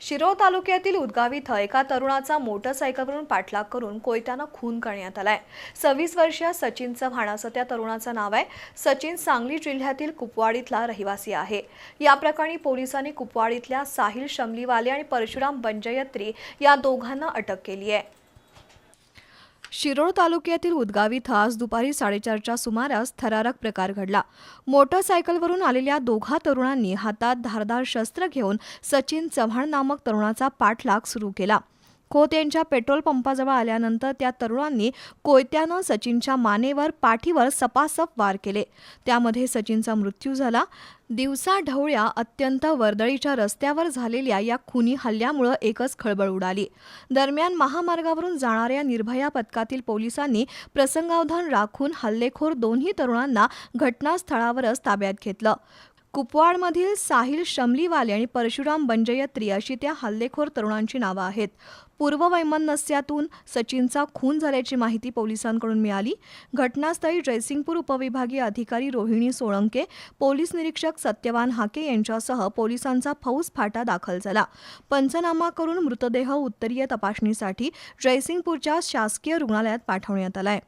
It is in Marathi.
शिरोळ तालुक्यातील उदगाव इथं एका तरुणाचा मोटरसायकलवरून पाठलाग करून कोयत्यानं खून करण्यात आलाय. सव्वीस वर्षीय सचिन चव्हाण असं त्या तरुणाचं नाव आहे. सचिन सांगली जिल्ह्यातील कुपवाडीतला रहिवासी आहे. या प्रकरणी पोलिसांनी कुपवाडीतल्या साहिल शमलीवाले आणि परशुराम बंजयत्री या दोघांना अटक केली आहे. शिरोळ तालुक्यातील उदगाव इथं आज दुपारी साडेचारच्या सुमारास थरारक प्रकार घडला. मोटरसायकलवरून आलेल्या दोघा तरुणांनी हातात धारदार शस्त्र घेऊन सचिन चव्हाण नामक तरुणाचा पाठलाग सुरू केला. खोत यांच्या पेट्रोल पंपाजवळ आल्यानंतर त्या तरुणांनी कोयत्यानं सचिनच्या मानेवर पाठीवर सपासप वार केले. त्यामध्ये सचिनचा मृत्यू झाला. दिवसा ढवळ्या अत्यंत वर्दळीच्या रस्त्यावर झालेल्या या खुनी हल्ल्यामुळं एकच खळबळ उडाली. दरम्यान महामार्गावरून जाणाऱ्या निर्भया पथकातील पोलिसांनी प्रसंगावधान राखून हल्लेखोर दोन्ही तरुणांना घटनास्थळावरच ताब्यात घेतलं. कुपवाडमधील साहिल शमलीवाले आणि परशुराम बंजयत्री अशी त्या हल्लेखोर तरुणांची नावं आहेत. पूर्ववैमनस्यातून सचिनचा खून झाल्याची माहिती पोलिसांकडून मिळाली. घटनास्थळी जयसिंगपूर उपविभागीय अधिकारी रोहिणी सोळंके पोलीस निरीक्षक सत्यवान हाके यांच्यासह पोलिसांचा फौज फाटा दाखल झाला. पंचनामा करून मृतदेह उत्तरीय तपासणीसाठी जयसिंगपूरच्या शासकीय रुग्णालयात पाठवण्यात आलाय.